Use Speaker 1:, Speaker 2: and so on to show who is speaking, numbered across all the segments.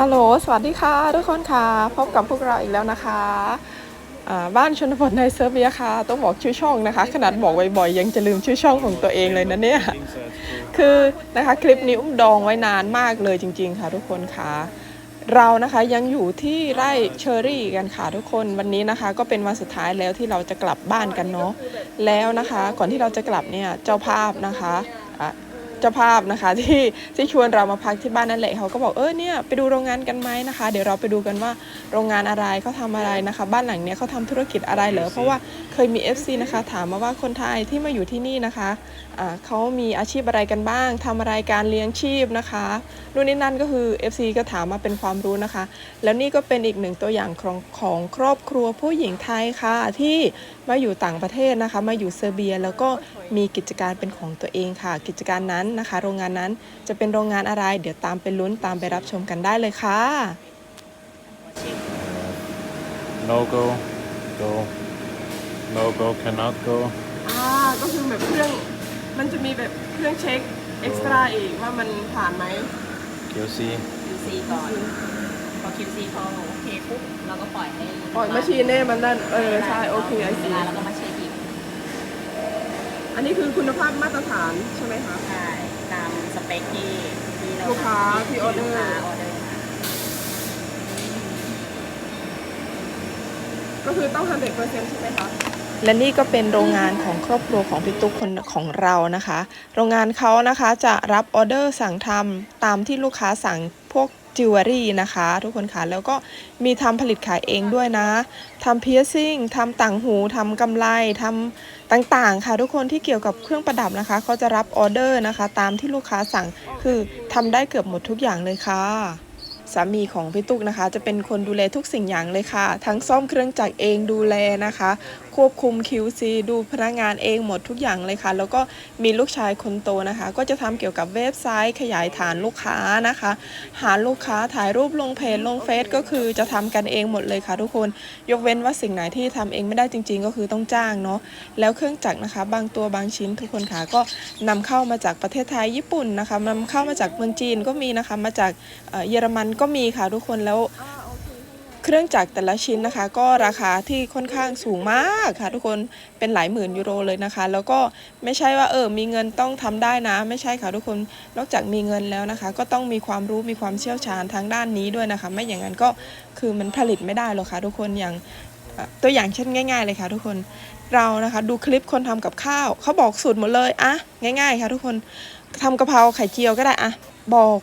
Speaker 1: ฮัลโหล สวัสดีค่ะทุกคนค่ะ พบกับพวกเราอีกแล้วนะคะ บ้านชนบทในเซอร์เบียค่ะ ต้องบอกชื่อช่องนะคะ ขนาดบอกบ่อยๆ ยังจะลืมชื่อช่องของตัวเองเลยนะเนี่ย คือนะคะคลิปนี้อุ้มดองไว้นานมากเลยจริง ๆ ค่ะทุกคนค่ะ เรานะคะยังอยู่ที่ไร่เชอรี่กันค่ะทุกคน วันนี้นะคะ ก็เป็นวันสุดท้ายแล้วที่เราจะกลับบ้านกันเนาะ แล้วนะคะ ก่อนที่เราจะกลับเนี่ยเจ้าภาพนะคะ จ้าภาพนะคะ ที่ที่ชวนเรามาพักที่บ้านนั่นแหละเขาก็บอกเออเนี่ยไปดูโรงงานกันไหมนะคะ เดี๋ยวเราไปดูกันว่าโรงงานอะไรเขาทำอะไรนะคะ บ้านหลังเนี้ยเขาทำธุรกิจอะไรเหรอเพราะว่าเคยมี FC นะคะ ถามมาว่าคนไทยที่มาอยู่ที่นี่นะคะอ่าเขามีอาชีพอะไรกันบ้างทำอะไรการเลี้ยงชีพนะคะนู่นนี่นั่นก็คือ FC ก็ถามมาเป็นความรู้นะคะ แล้วนี่ก็เป็นอีกหนึ่งตัวอย่างของของครอบครัวผู้หญิงไทยค่ะ ที่มาอยู่ต่างประเทศนะคะ มาอยู่เซอร์เบียแล้วก็มีกิจการเป็นของตัวเองค่ะ กิจการนั้นนะคะ โรงงานนั้นจะเป็นโรงงานอะไร เดี๋ยวตามไปลุ้นตามไปรับชมกันได้เลยค่ะ
Speaker 2: no go go no go cannot go
Speaker 1: อ่าก็คือแบบเครื่องมันจะมีแบบเครื่องเช็คเอ็กซ์ตร้าอีกว่ามันผ่านไหม
Speaker 2: QC
Speaker 3: QC ก่อนพอ QC พอโอเคปุ๊บเราก็ปล่อยให้
Speaker 1: ปล่อยมาชีนเน่มันนั่นเออใช่โอเคไอ
Speaker 3: เว
Speaker 1: ซี
Speaker 3: ลาเราก็มาเช็คอีก
Speaker 1: อันนี้คือคุณภาพมาตรฐานใช่ไหมคะ
Speaker 3: ใช่ตามสเปคที่ที่เรา
Speaker 1: ลูกค้าที่ออเดอร์
Speaker 3: ลูกค้าออเดอร์มา
Speaker 1: ก็คือต้องฮันเด็ดเปอร์เซ็นต์ใช่ไหมคะ และนี่ก็เป็นโรงงานของครอบครัวของพี่ตุ๊กคนของเรานะคะ โรงงานเขานะคะจะรับออเดอร์สั่งทำตามที่ลูกค้าสั่งพวกจิวเวลรี่นะคะ ทุกคนค่ะแล้วก็มีทำผลิตขายเองด้วยนะทำเพียร์ซิ่งทำต่างหูทำกำไลทำต่างๆ ค่ะ ทุกคนที่เกี่ยวกับเครื่องประดับนะคะเขาจะรับออเดอร์นะคะ ตามที่ลูกค้าสั่งคือทำได้เกือบหมดทุกอย่างเลยค่ะสามีของพี่ตุ๊กนะคะ จะเป็นคนดูแลทุกสิ่งอย่างเลยค่ะ ทั้งซ่อมเครื่องจักรเองดูแลนะคะ ควบคุม QC ดูพนักงานเองหมดทุกอย่างเลยค่ะ แล้วก็มีลูกชายคนโตนะคะ ก็จะทำเกี่ยวกับเว็บไซต์ขยายฐานลูกค้านะคะ หาลูกค้าถ่ายรูปลงเพจลงเฟซก็คือจะทำกันเองหมดเลยค่ะทุกคน ยกเว้นว่าสิ่งไหนที่ทำเองไม่ได้จริง ๆ ก็คือต้องจ้างเนาะแล้วเครื่องจักรนะคะ บางตัวบางชิ้นทุกคนค่ะก็นำเข้ามาจากประเทศไทยญี่ปุ่นนะคะนำเข้ามาจากเมืองจีนก็มีนะคะมาจากเอ่อเยอรมันก็มีค่ะทุกคนแล้ว เครื่องจักรแต่ละชิ้นนะคะ ก็ราคาที่ค่อนข้างสูงมากค่ะ ทุกคนเป็นหลายหมื่นยูโรเลยนะคะ แล้วก็ไม่ใช่ว่าเออมีเงินต้องทำได้นะ ไม่ใช่ค่ะทุกคนนอกจากมีเงินแล้วนะคะ ก็ต้องมีความรู้มีความเชี่ยวชาญทางด้านนี้ด้วยนะคะ ไม่อย่างนั้นก็คือมันผลิตไม่ได้หรอกค่ะ ทุกคนอย่างตัวอย่างเช่นง่าย ๆ เลยค่ะ ทุกคนเรานะคะ ดูคลิปคนทำกับข้าวเขาบอกสูตรหมดเลยอะง่าย ๆ ค่ะ ทุกคนทำกะเพราไข่เจียวก็ได้อะบอก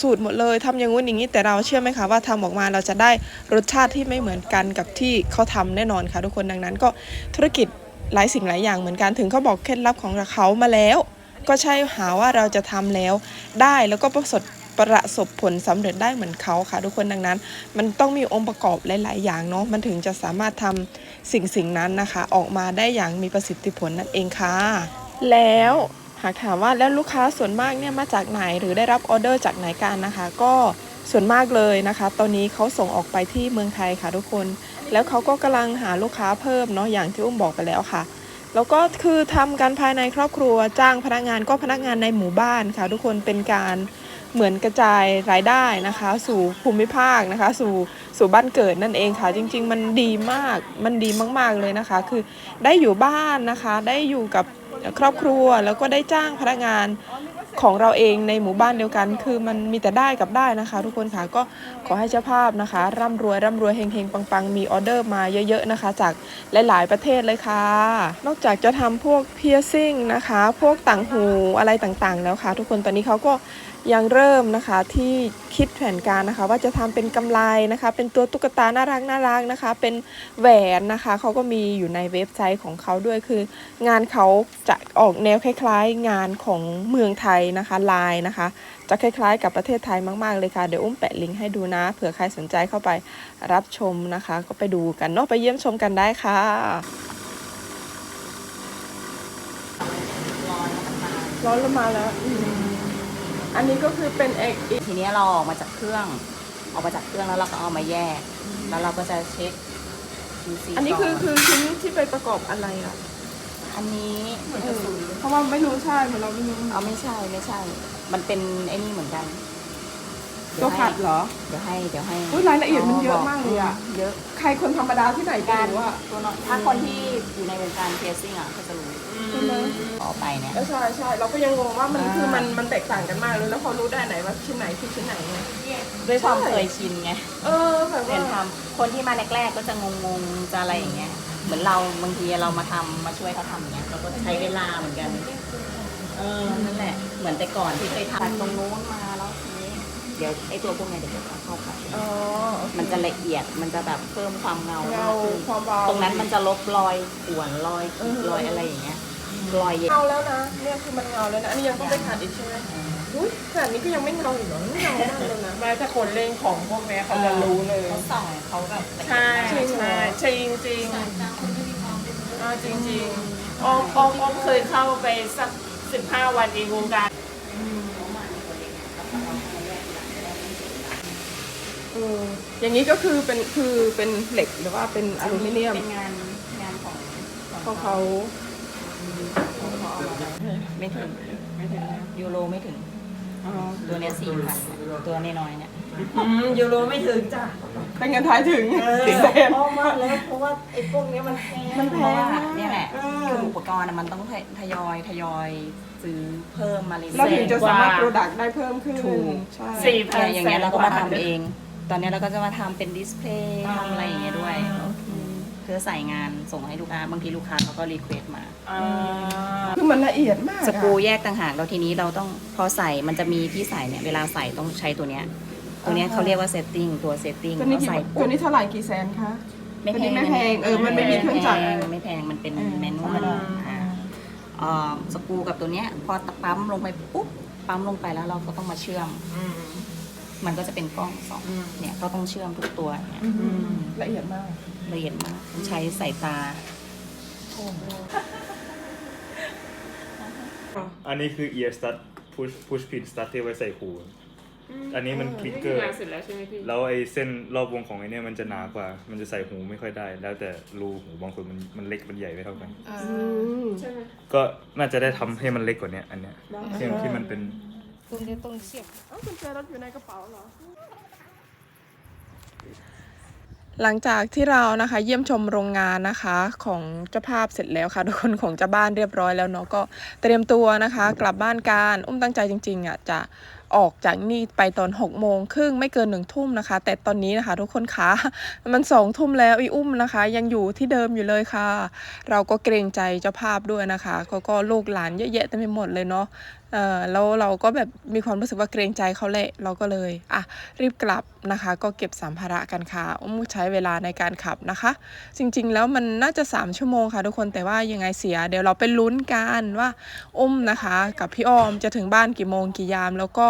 Speaker 1: สูตรหมดเลยทำอย่างงู้นอย่างนี้แต่เราเชื่อไหมคะว่าทำออกมาเราจะได้รสชาติที่ไม่เหมือนกันกับที่เขาทำแน่นอนค่ะทุกคนดังนั้นก็ธุรกิจหลายสิ่งหลายอย่างเหมือนกันถึงเขาบอกเคล็ดลับของเขามาแล้ว ก็ใช่หาว่าเราจะทำแล้วได้แล้วก็ประสบประสบผลสำเร็จได้เหมือนเขาค่ะ ทุกคนดังนั้น มันต้องมีองค์ประกอบหลาย ๆ อย่างเนาะมันถึงจะสามารถทำสิ่งสิ่งนั้นนะคะ ออกมาได้อย่างมีประสิทธิผลนั่นเองค่ะ แล้ว หากถามว่าแล้วลูกค้าส่วนมากเนี่ยมาจากไหน หรือได้รับออเดอร์จากไหนกันนะคะ ก็ส่วนมากเลยนะคะ ตอนนี้เขาส่งออกไปที่เมืองไทยค่ะทุกคน แล้วเขาก็กำลังหาลูกค้าเพิ่มเนาะอย่างที่อุ้มบอกไปแล้วค่ะ แล้วก็คือทำกันภายในครอบครัวจ้างพนักงานก็พนักงานในหมู่บ้านค่ะ ทุกคนเป็นการเหมือนกระจายรายได้นะคะ สู่ภูมิภาคนะคะ สู่สู่บ้านเกิดนั่นเองค่ะ จริง ๆ มันดีมากมันดีมากๆเลยนะคะ คือได้อยู่บ้านนะคะ ได้อยู่กับ ครอบครัวแล้วก็ได้จ้างพนักงานของเราเองในหมู่บ้านเดียวกัน คือมันมีแต่ได้กับได้นะคะ ทุกคนค่ะก็ขอให้เจ้าภาพนะคะ ร่ำรวยร่ำรวยเฮงๆปังๆ มีออเดอร์มาเยอะๆนะคะ จากหลายๆประเทศเลยค่ะ นอกจากจะทำพวกเพียร์ซิ่งนะคะ พวกต่างหูอะไรต่างๆ แล้วค่ะ ทุกคนตอนนี้เขาก็ ยังเริ่มนะคะที่คิดแผนการนะคะ ว่าจะทำเป็นกำไลนะคะ เป็นตัวตุ๊กตาน่ารักน่ารักนะคะ เป็นแหวนนะคะเขาก็มีอยู่ในเว็บไซต์ของเขาด้วยคือ งานเขาจะออกแนวคล้ายๆ งานของเมืองไทยนะคะลายนะคะ จะคล้ายๆ กับประเทศไทยมากๆเลยค่ะเดี๋ยวอุ้มแปะลิงก์ให้ดูนะเผื่อใครสนใจเข้าไปรับชมนะคะ ก็ไปดูกันเนาะไปเยี่ยมชมกันได้ค่ะ
Speaker 3: ร้อนแล้วมันมา
Speaker 1: ร้อนมาแล้ว อันนี้ก็คือเป็นเอก
Speaker 3: ทีนี้เราออกมาจากเครื่อง ออกมาจากเครื่องแล้วเราก็เอามาแยก แล้วเราก็จะเช็ค QC
Speaker 1: อันนี้คือ
Speaker 3: ก่
Speaker 1: คือชิ้นที่ไปประกอบอะไรอะ
Speaker 3: อันนี้
Speaker 1: เพราะว่าไม่รู้ใช่เหมือนเราไม่รู้
Speaker 3: เอาไม่ใช่ไม่ใช่ มันเป็นไอ้นี่เหมือนกันเตั
Speaker 1: วขัดเหรอ
Speaker 3: เดี๋ยวให้เดี๋ยวให้
Speaker 1: อุ๊ยรายละเอียดมันเยอะมากเลยอะ
Speaker 3: เยอะ
Speaker 1: ใครคนธรรมดาที่ไหนจะ
Speaker 3: การ
Speaker 1: รู้ว่า
Speaker 3: ตัวน้อยถ้าคนที่อยู่ในวงการเพียร์ซิ่งอะก็จะรู้
Speaker 1: ใช่ไหม
Speaker 3: ต่อไปเนี่ย
Speaker 1: เออใช่ใช่เราก็ยังงงว่ามัน
Speaker 3: อ่า
Speaker 1: คือมันมันแตกต่างกันมากเลยแล้วเขารู้ได้ไหนว่าชิ้นไหนคือชิ้นไหนไง
Speaker 3: ด้วยความ
Speaker 1: ใช่
Speaker 3: เคยชินไง
Speaker 1: เออแบบ
Speaker 3: เรียน
Speaker 1: ว่า
Speaker 3: ทำคนที่มาแรกๆก็จะงงๆจะอะไรอย่างเงี้ยเหมือนเราบางทีเรามาทำมาช่วยเขาทำอย่างเงี้ยเราก็ใช้เวลาเหมือนกันเออนั่นแหละ เหมือนแต่ก่อนที่เคยทำตรงนู้นมาแล้วทีนี้เดี๋ยวไอ้ตัวพวกเนี้ยเดี๋ยวจะเข้าไป
Speaker 1: อ๋อโอเค
Speaker 3: มันจะละเอียดมันจะแบบเพิ่มความเงา
Speaker 1: เงามา
Speaker 3: กขึ้น
Speaker 1: ความเบา
Speaker 3: ตรงนั้นมันจะลบรอยข่วนรอย
Speaker 1: เออ
Speaker 3: รอยอะไรอย่างเงี้ย รอยเย็น
Speaker 1: เงาแล้วนะ เนี่ยคือมันเงาแล้วนะ อันนี้ยังต้องไปขัดอีกใช่ไหมอุ้ยขนาดนี้ก็ยังไม่เงาอีกเหรอไม่เงามากเลยนะ
Speaker 4: แม้ถ้าคนเล่นของพวกเนี้ยเขาจะรู้เลย
Speaker 3: เขาส่องเขาแบบละเอียด
Speaker 4: ใช่
Speaker 3: มาก
Speaker 4: ใช่ใช่จริงจริงอ่าจริงจริงๆออมออมออมเคยเข้าไปสักสิบห้าวันเองวงการ
Speaker 1: เอออย่างนี้ก็คือเป็นคือเป็นเหล็กหรือว่าเป็นอลูมิเนียม
Speaker 3: เป็นงานงานของ
Speaker 1: ของเขา
Speaker 3: ไม่ถึงไม่ถึงยูโรไม่ถึง
Speaker 1: อ๋อ
Speaker 3: ตัวเนี้ยสี่พันตัวน้อยๆเนี่ย
Speaker 4: ยูโรไม่ถึงจ้ะ
Speaker 1: เป็นเงินไทยถึง
Speaker 4: ถึง
Speaker 1: แสน
Speaker 4: อ้อมมากเลยเพราะว่าไอ้พวกเนี้ยมันแพง
Speaker 1: มันแพ
Speaker 3: เพราะ
Speaker 1: ง
Speaker 3: ว่ามา
Speaker 1: ก
Speaker 3: เนี่ยแหละ
Speaker 4: เออ
Speaker 3: คืออุปกรณ์อะมันต้องทยอยทยอยซื้อเพิ่มมาเรื่อยๆ
Speaker 1: เราถึงจะสามารถ
Speaker 4: กว่า
Speaker 1: โปรดักต์ได้เพิ่มขึ้น
Speaker 3: ถูก
Speaker 1: ใช่
Speaker 4: สี่พัน
Speaker 3: เนี่ยอย่างเงี้ยเราก็มา
Speaker 4: แสนกว่า
Speaker 3: ทำเอง ตอนเนี้ยเราก็จะมาทำเป็นดิสเพลย์
Speaker 4: อ่า
Speaker 3: ทำอะไรอย่างเงี้ยด้วยเพื่อใส่งานส่งให้ลูกค้าบางทีลูกค้าเขาก็รีเควสต์มา
Speaker 4: อ่า
Speaker 1: คือมันละเอียดมาก
Speaker 3: ส
Speaker 1: อะ
Speaker 3: กรูแยกต่างหากแล้วทีนี้เราต้องพอใส่มันจะมีที่ใส่เนี่ยเวลาใส่ต้องใช้ตัวเนี้ยตัวเนี้ยเขาเรียกว่าเซตติ้งตัวเซตติ้ง
Speaker 1: ตัวนี้
Speaker 3: เรา
Speaker 1: กี่
Speaker 3: ใส่
Speaker 1: ตั
Speaker 3: ปุ๊
Speaker 1: ว
Speaker 3: บ
Speaker 1: นี้เท่าไหร่กี่แสนคะ
Speaker 3: ไม่แพ
Speaker 1: ตัวนี้
Speaker 3: ง
Speaker 1: ไม่แพงเออมันไม่มีเครื่องจักร
Speaker 3: แพไม่แพงมันเป็น
Speaker 1: เออ
Speaker 3: แมนนวลอ่า เอ่อสกรูกับตัวเนี้ยพอปั๊มลงไปปุ๊บปั๊มลงไปแล้วเราก็ต้องมาเชื่อม
Speaker 4: อืม
Speaker 3: มันก็จะเป็นกล้องสอง
Speaker 4: อืม
Speaker 3: เนี่ยก็ต้องเชื่อมทุกตัวเนี่ย
Speaker 1: ละเอียดมาก
Speaker 3: ละเอียดมากใช้สายตา
Speaker 5: อันนี้คือ ear stud push push pin stud ที่ไว้ใส่หู อันนี้มันคลิกเกอร์
Speaker 4: นี่คืงานเสร็จแล้วใช่ไหมพี่
Speaker 5: แล้วไอ้เส้นรอบวงของไอ้เนี่ยมันจะหนากว่า มันจะใส่หูไม่ค่อยได้ แล้วแต่รูหูบางคนมันมันเล็กมันใหญ่ไม่เท่ากัน
Speaker 4: ใช่ไหม
Speaker 5: ก็น่าจะได้ทำให้มันเล็กกว่าเนี้ยอันเนี้ยที่ที่มันเป็น
Speaker 1: เอ้ากุญแจรถอยู่ในกระเป๋าเหรอ หลังจากที่เรานะคะเยี่ยมชมโรงงานนะคะของเจ้าภาพเสร็จแล้วค่ะทุกคนของเจ้าบ้านเรียบร้อยแล้วเนาะก็เตรียมตัวนะคะ กลับบ้านการอุ้มตั้งใจจริงๆอะจะ ออกจากนี่ไปตอน6กโมงครึ่งไม่เกินหนึ่งทุ่มนะคะ แต่ตอนนี้นะคะ ทุกคนคะมันสองทุ่มแล้วอีอุ้มนะคะ ยังอยู่ที่เดิมอยู่เลยค่ะ เราก็เกรงใจเจ้าภาพด้วยนะคะก็ก็ลูกหลานเยอะแยะเต็มไปหมดเลยเนาะเออแล้วเราก็แบบมีความรู้สึกว่าเกรงใจเขาแหละเราก็เลยอะรีบกลับนะคะ ก็เก็บสัมภาระกันค่ะอุ้มใช้เวลาในการขับนะคะ จริงๆแล้วมันน่าจะ 3 ชั่วโมงค่ะทุกคนแต่ว่ายังไงเสีย เดี๋ยวเราไปลุ้นกันว่าอุ้มนะคะ กับพี่ออมจะถึงบ้านกี่โมงกี่ยามแล้วก็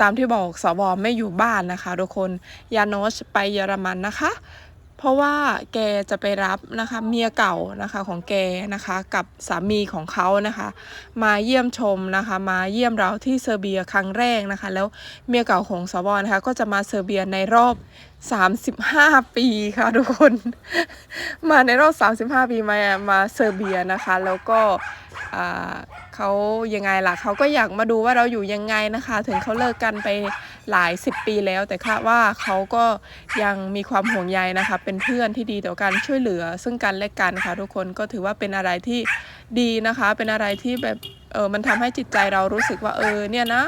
Speaker 1: ตามที่บอกสวไม่อยู่บ้านนะคะทุกคนยานอชไปเยอรมันนะคะ เพราะว่าแกจะไปรับนะคะเมียเก่านะคะของแกนะคะกับสามีของเขานะคะ มาเยี่ยมชมนะคะ มาเยี่ยมเราที่เซอร์เบียครั้งแรกนะคะ แล้วเมียเก่าของสวนะคะก็จะมาเซอร์เบียในรอบ 35ปีค่ะทุกคน มาในรอบ35ปีมามาเซอร์เบียนะคะ แล้วก็เขายังไงล่ะเขาก็อยากมาดูว่าเราอยู่ยังไงนะคะ ถึงเขาเลิกกันไปหลายสิบปีแล้ว แต่ค่ะว่าเขาก็ยังมีความห่วงใยนะคะ เป็นเพื่อนที่ดีต่อกันช่วยเหลือซึ่งกันและกันค่ะทุกคนก็ถือว่าเป็นอะไรที่ ดีนะคะ เป็นอะไรที่แบบเออมันทำให้จิตใจเรารู้สึกว่าเออเนี่ยนะ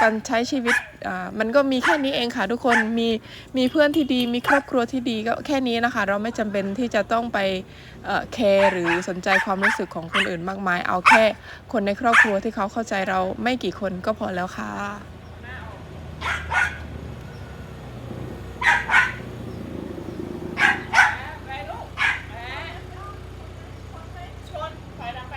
Speaker 1: การใช้ชีวิตอ่ามันก็มีแค่นี้เองค่ะทุกคนมีมีเพื่อนที่ดีมีครอบครัวที่ดีก็แค่นี้นะคะ เราไม่จำเป็นที่จะต้องไปเอ่อแคร์หรือสนใจความรู้สึกของคนอื่นมากมาย เอาแค่คนในครอบครัวที่เขาเข้าใจเราไม่กี่คนก็พอแล้วค่ะ
Speaker 4: ไปลูกแหมชนถอยหลังไป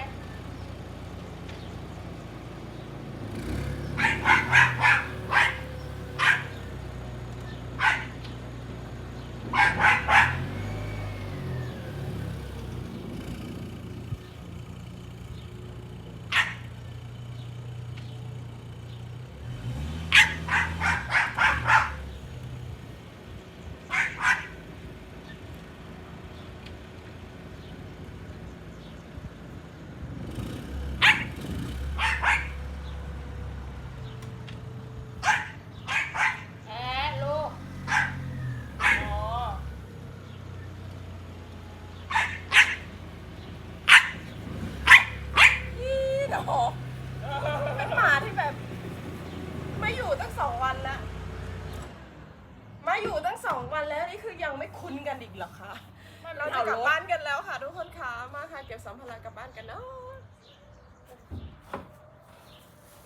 Speaker 5: อ
Speaker 1: วันแล้วนี่คือยังไม่คุ้นกันอีกเหรอคะ เรา
Speaker 4: เรา
Speaker 1: จะ
Speaker 4: จะ
Speaker 1: ก
Speaker 4: ก
Speaker 1: ลั
Speaker 4: ลั
Speaker 1: บบ บ้า
Speaker 4: บ้าน น
Speaker 1: กันแล้วค่ะ ทุกคนคะมาค่ะเก็บสัมภาระกลับบ้านกันเนาะ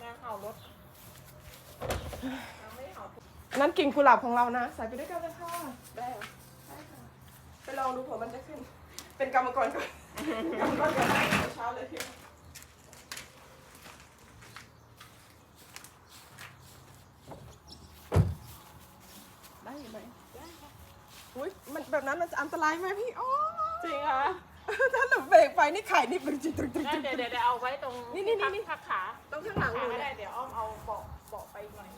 Speaker 4: มาเห่ารถ
Speaker 1: นั่นกิ่งกุหลาบของเรานะ ใส่ไปด้วยกันเลยค่ะได้เหรอได้ค่ะไปลองดูเผื่อมันจะขึ้น เป็นกรรมกรก่อนกรรมกรก่อนเช้าเลยทีได้ไหมได้ค่ะอุ้ยมันแบบนั้นมันจะอันตรายไหมพี่อ๋อ
Speaker 4: จริงเหรอ
Speaker 1: ถ้าหนูเบรกไปนี่ไข่นี่เป็นจิตตรึกตรึก
Speaker 4: ได้
Speaker 1: ตรึก
Speaker 4: เดี๋ยวเดี๋ยวเดี๋ยวเอาไว้ตรง
Speaker 1: นี่นี่นี่นี่
Speaker 4: พักขา
Speaker 1: ต้องข้างหลังห
Speaker 4: ขา
Speaker 1: นู
Speaker 4: ก็
Speaker 1: เนี่
Speaker 4: ได้
Speaker 1: ย
Speaker 4: เดี๋ยวอ้อมเอาเบาะเบาะไปอีกหน่อย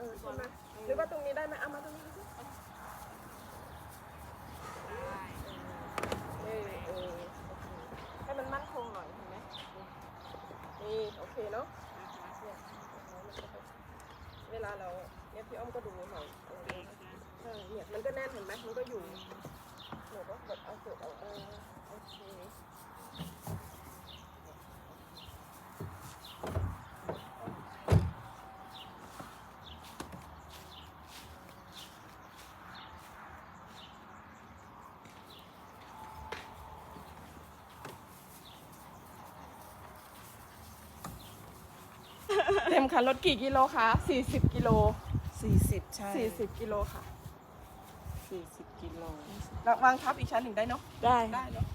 Speaker 1: เออใช่ไหมหรือว่าตรงนี้ได้ไหมเอามาตรงนี้ดิเออเออโอเคให้มันมั่นคงหน่อยเห็นไหมนี่โอเคเนาะเนี่ยเวลาเราเนี่ยพี่อ้อมก็ดูหน่อยเออใช่เนี่ยมันก็แน่นเห็นไหมมันก็อยู่หนูก็กดเอากดเอาเออโอเค เต็ มคันรถกี่กิโลคะ40กิโล
Speaker 3: สี่สิบใช่
Speaker 1: 40กิโลค่ะ
Speaker 3: สี่สิบกิโล
Speaker 1: แล้ววางทับอีกชั้นหนึ่งได้เนาะ
Speaker 3: ได้
Speaker 1: ได้เนาะ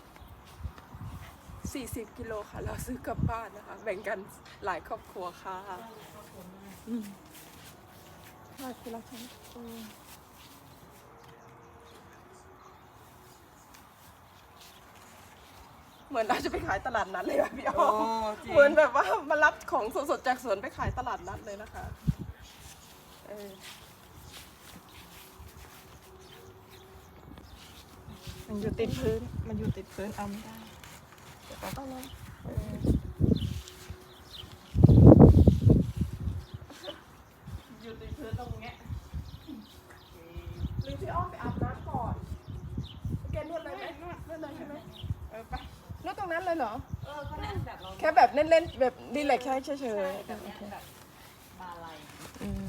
Speaker 1: 40กิโลค่ะ เราซื้อกลับบ้านนะคะ แบ่งกันหลายครอบครัวค่ะอืมใช่คือเราใช้อืม เหมือนเราจะไปขายตลาดนัดเลยอะพี่อ้อม
Speaker 3: จริง
Speaker 1: เหมือนแบบว่ามารับของสดๆจากสวนไปขายตลาดนัดเลยนะคะเออมันอยู่ติดพื้น มันอยู่ติดพื้นเอาไม่ได้เดี๋ยวเอาเลยเอออยู่ติดพื้นตรงเนี้ยหรือพี่อ้อมไปอาบน้ำก่อนแกนวดเลยไหมนวดนวดเลยใช่ไหมเออไปนวดตรงนั้นเลยเหรอ
Speaker 3: เออก็นั่นแบบ เรา
Speaker 1: แค่แบบเล่นๆแบบรีแลกซ์ใช่เฉย
Speaker 3: ใช่
Speaker 1: ๆ
Speaker 3: แบบเนี้ยแบบบาลัย
Speaker 1: อืม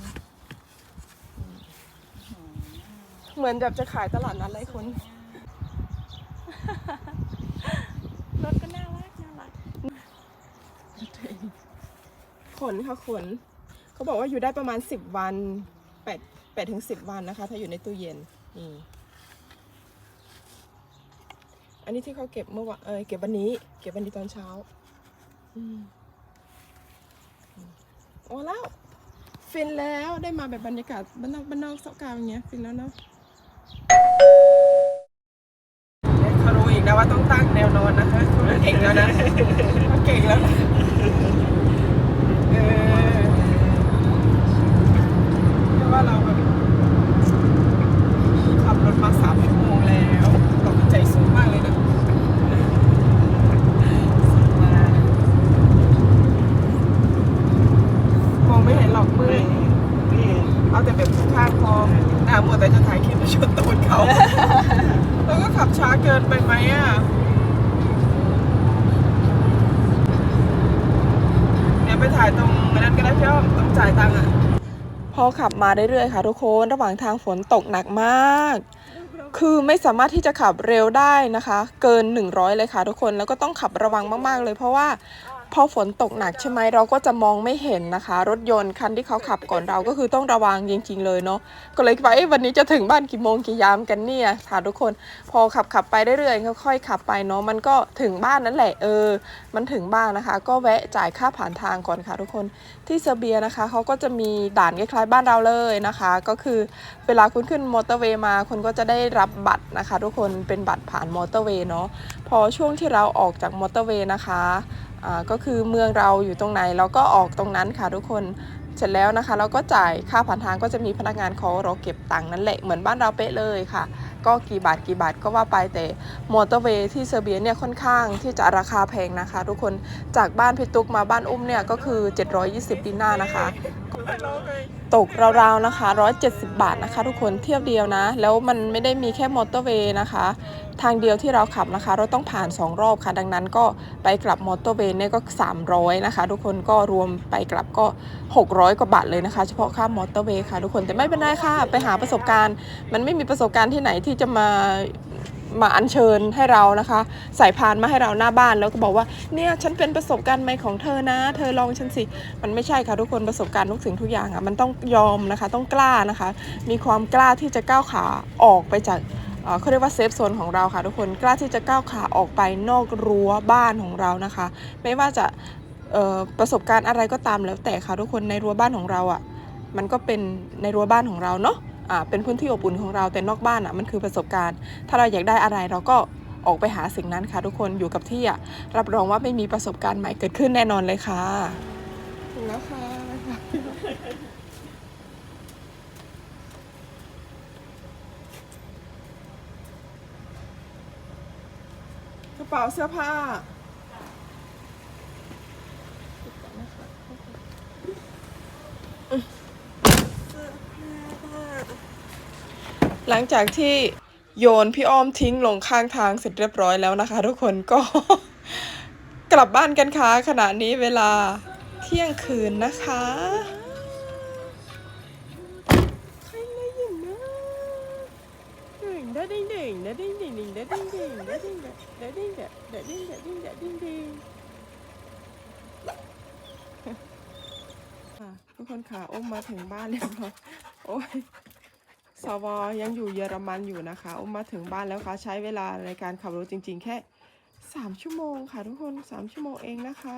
Speaker 1: เหมือนแบบจะขายตลาดนัดเลยคุณรถก็น่ารักน่ารักขนค่ะขน เขาบอกว่าอยู่ได้ประมาณสิบวันแปดแปดถึงสิบวันนะคะ ถ้าอยู่ในตู้เย็นนี่อันนี้ที่เขาเก็บเมื่อวานเออเก็บวันนี้ เก็บวันนี้ตอนเช้าอืม โอ้แล้ว ฟินแล้วได้มาแบบบรรยากาศบ้านนอกบ้านนอกเสากาวอย่างเงี้ยฟินแล้วเนาะเขารู้อีกนะว่าต้องตั้งแนวนอนนะคะเขาเก่งแล้วนะเขาเก่งแล้วนะเออเพราะว่าเราแบบขับรถมาสามชั่วโมงแล้วตกใจสูงมากเลยนะสูงมากมองไม่เห็นหรอกมืด เอาแต่แบบข้างพอหน้ามัวแต่จะถ่ายคลิปไปชนตูดเขา แล้วก็ขับช้าเกินไปไหมอะ เดี๋ยวไปถ่ายตรงนั้นก็ได้พี่อ้อมต้องจ่ายตังค์อะ พอขับมาเรื่อยๆค่ะทุกคนระหว่างทางฝนตกหนักมาก คือไม่สามารถที่จะขับเร็วได้นะคะ เกิน 100 เลยค่ะทุกคนแล้วก็ต้องขับระวังมากๆเลย เพราะว่า พอฝนตกหนักใช่ไหมเราก็จะมองไม่เห็นนะคะ รถยนต์คันที่เขาขับก่อนเราก็คือต้องระวังจริง ๆ เลยเนาะก็เลยคิดว่าวันนี้จะถึงบ้านกี่โมงกี่ยามกันเนี่ยค่ะทุกคนพอขับขับไปเรื่อยๆค่อยๆขับไปเนาะมันก็ถึงบ้านนั่นแหละเออ มันถึงบ้านนะคะ ก็แวะจ่ายค่าผ่านทางก่อนค่ะ ทุกคนที่เซอร์เบียนะคะเขาก็จะมีด่านคล้ายๆบ้านเราเลยนะคะ ก็คือเวลาคุณขึ้นมอเตอร์เวย์มาคุณก็จะได้รับบัตรนะคะ ทุกคนเป็นบัตรผ่านมอเตอร์เวย์เนาะพอช่วงที่เราออกจากมอเตอร์เวย์นะคะ ก็คือเมืองเราอยู่ตรงไหนเราก็ออกตรงนั้นค่ะทุกคนเสร็จแล้วนะคะ เราก็จ่ายค่าผ่านทางก็จะมีพนักงานเขาเราเก็บตังค์นั่นแหละเหมือนบ้านเราเป๊ะเลยค่ะ ก็กี่บาทกี่บาทก็ว่าไปแต่มอเตอร์เวย์ที่เซอร์เบียเนี่ยค่อนข้างที่จะราคาแพงนะคะ ทุกคนจากบ้านพี่ตุ๊กมาบ้านอุ้มเนี่ยก็คือ 720ดินานะคะ ตกราวๆนะคะ 170 บาทนะคะ ทุกคนเทียวเดียวนะ แล้วมันไม่ได้มีแค่มอเตอร์เวย์นะคะ ทางเดียวที่เราขับนะคะ เราต้องผ่าน 2 รอบค่ะ ดังนั้นก็ไปกลับมอเตอร์เวย์เนี่ยก็ 300 นะคะ ทุกคนก็รวมไปกลับก็ 600 กว่าบาทเลยนะคะ เฉพาะค่ามอเตอร์เวย์ค่ะทุกคนแต่ไม่เป็นไรค่ะ ไปหาประสบการณ์ มันไม่มีประสบการณ์ที่ไหนที่จะมามาอัญเชิญให้เรานะคะใส่พานมาให้เราหน้าบ้านแล้วก็บอกว่าเนี่ยฉันเป็นประสบการณ์ใหม่ของเธอนะ เธอลองฉันสิ มันไม่ใช่ค่ะทุกคนประสบการณ์ทุกสิ่งทุกอย่างอะมันต้องยอมนะคะ ต้องกล้านะคะ มีความกล้าที่จะก้าวขาออกไปจาก เขาเรียกว่าเซฟโซนของเราค่ะทุกคนกล้าที่จะก้าวขาออกไปนอกรั้วบ้านของเรานะคะ ไม่ว่าจะประสบการณ์อะไรก็ตามแล้วแต่ค่ะทุกคนในรั้วบ้านของเราอะมันก็เป็นในรั้วบ้านของเราเนาะอ่าเป็นพื้นที่อบอุ่นของเราแต่นอกบ้านอะมันคือประสบการณ์ ถ้าเราอยากได้อะไรเราก็ออกไปหาสิ่งนั้นค่ะทุกคนอยู่กับที่อะรับรองว่าไม่มีประสบการณ์ใหม่เกิดขึ้นแน่นอนเลยค่ะถึงแล้วค่ะ ระเป๋าเสื้อผ้าหลังจากที่โยนพี่อ้อมทิ้งลงข้างทางเสร็จเรียบร้อยแล้วนะคะ ทุกคนก็ กลับบ้านกันค่ะขณะนี้เวลาเที่ยงคืนนะคะ ด่งดิ่งด่งได้ดิ่งดิ่งดิ่งด้ดิ่งดิ่งด้ดิ่งได้ดิ่งได้ดิ่งด้ดิ่งด้ดิ่งดิ่งค่ะทุกคนค่ะอ้มมาถึงบ้านแล้วเนาะโอ้ยสวยังอยู่เยอรมันอยู่นะคะอุ้มมาถึงบ้านแล้วค่ะ ใช้เวลาในการขับรถจริง ๆ แค่3ชั่วโมงค่ะทุกคน3ชั่วโมงเองนะคะ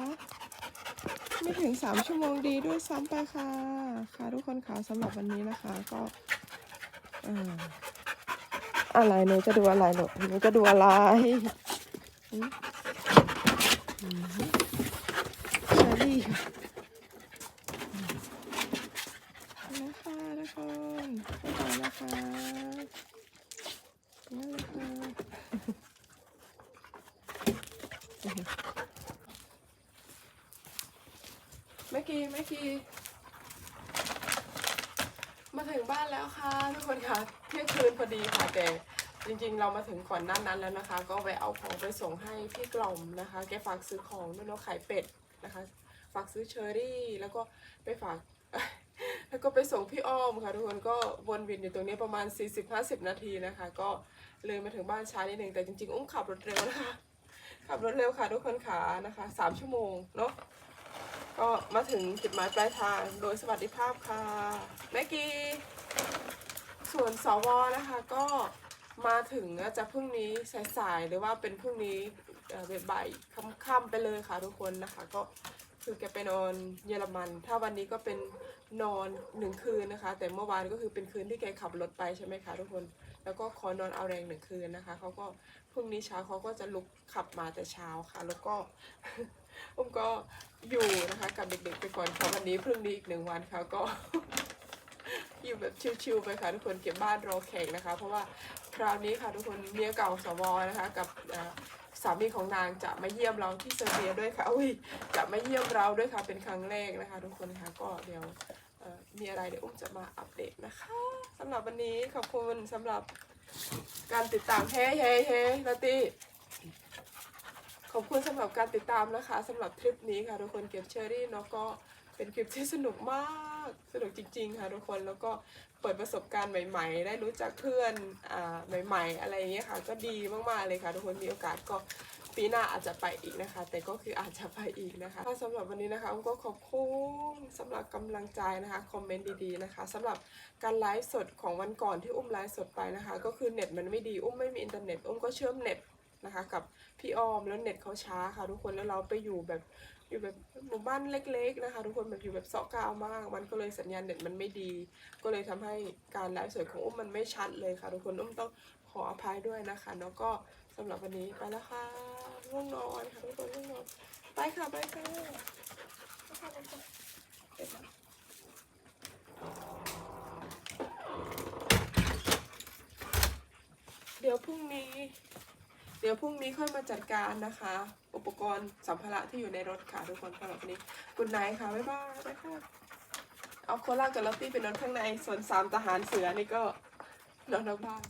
Speaker 1: ไม่ถึง3ชั่วโมงดีด้วยซ้ำไปค่ะ ค่ะทุกคนค่ะสำหรับวันนี้นะคะก็เอ่อ อะไรหนูจะดูอะไรหนูหนูจะดูอะไรชอรี่นะคะทุกคนบ๊ายบายนะคะนั่นแหละคะเมื่อกี้เมื่อกี้ บ้านแล้วค่ะทุกคนค่ะเที่ยงคืนพอดีค่ะแต่จริงๆ เรามาถึงก่อนหนั้นนั้นแล้วนะคะ ก็ไปเอาของไปส่งให้พี่กล่อมนะคะ แกฝากซื้อของด้วยเนาะไข่เป็ดนะคะ ฝากซื้อเชอรี่แล้วก็ไปฝากแล้วก็ไปส่งพี่อ้อมค่ะทุกคนก็วนเวียนอยู่ตรงนี้ประมาณ 40-50 นาทีนะคะ ก็เลยมาถึงบ้านช้านิดนึงแต่จริงๆ อุ้มขับรถเร็วนะคะขับรถเร็วค่ะทุกคนขานะคะ3ชั่วโมงเนาะก็มาถึงจุดหมายปลายทางโดยสวัสดิภาพค่ะแม่กี ส่วนสวนะคะก็มาถึงจะพรุ่งนี้สายๆหรือว่าเป็นพรุ่งนี้เอ่อบ่ายๆค่ำๆไปเลยค่ะทุกคนนะคะ ก็คือแกไปนอนเยอรมัน ถ้าวันนี้ก็เป็นนอนหนึ่งคืนนะคะ แต่เมื่อวานก็คือเป็นคืนที่แกขับรถไปใช่ไหมคะทุกคน แล้วก็ขอนอนเอาแรงหนึ่งคืนนะคะเขาก็พรุ่งนี้เช้าเขาก็จะลุกขับมาแต่เช้าค่ะ แล้วก็อุ้มก็อยู่นะคะกับเด็กๆไปก่อนค่ะวันนี้พรุ่งนี้อีกหนึ่งวันค่ะก็ อยู่แบบชิวๆไปค่ะทุกคนเก็บบ้านรอแขกนะคะ เพราะว่าคราวนี้ค่ะทุกคนเมียเก่าสวนะคะ กับสามีของนางจะมาเยี่ยมเราที่เซอร์เบียด้วยค่ะอุ้ยจะมาเยี่ยมเราด้วยค่ะเป็นครั้งแรกนะคะ ทุกคนค่ะก็เดี๋ยวมีอะไรเดี๋ยวอุ้มจะมาอัปเดตนะคะสำหรับวันนี้ขอบคุณสำหรับการติดตามเฮ้เฮ้เฮ้ลาตี้ขอบคุณสำหรับการติดตามนะคะสำหรับทริปนี้ค่ะทุกคนเก็บเชอรี่เนาะก็ เป็นคลิปที่สนุกมาก สนุกจริง ๆ ค่ะทุกคนแล้วก็เปิดประสบการณ์ใหม่ ๆ ได้รู้จักเพื่อนอ่าใหม่ ๆ อะไรอย่างเงี้ยค่ะ ก็ดีมากๆเลยค่ะ ทุกคนมีโอกาสก็ปีหน้าอาจจะไปอีกนะคะ แต่ก็คืออาจจะไปอีกนะคะสำหรับวันนี้นะคะอุ้มก็ขอบคุณสำหรับกำลังใจนะคะคอมเมนต์ดีๆนะคะสำหรับการไลฟ์สดของวันก่อนที่อุ้มไลฟ์สดไปนะคะ ก็คือเน็ตมันไม่ดีอุ้มไม่มีอินเทอร์เน็ตอุ้มก็เชื่อมเน็ตนะคะกับพี่ออมแล้วเน็ตเขาช้าค่ะทุกคนแล้วเราไปอยู่แบบ อยู่แบบหมู่บ้านเล็ก ๆ นะคะ ทุกคนแบบอยู่แบบเซาะกาวมาก มันก็เลยสัญญาณเน็ตมันไม่ดี ก็เลยทำให้การไลฟ์สดของอุ้มมันไม่ชัดเลยค่ะ ทุกคนอุ้มต้องขออภัยด้วยนะคะแล้วก็สำหรับวันนี้ไปแล้วค่ะง่วงนอนค่ะทุกคนง่วงนอนไปค่ะไปค่ะไปค่ะไปค่ะเดี๋ยวพรุ่งนี้ เดี๋ยวพรุ่งนี้ค่อยมาจัดการนะคะ อุปกรณ์สัมภาระที่อยู่ในรถค่ะทุกคนสำหรับวันนี้กุณนายค่ะบ๊ายบายบ๊ายบายเอาโคลากับลอตตี้เป็นนอนข้างในส่วนสามทหารเสือนี่ก็นอนนอกบ้าน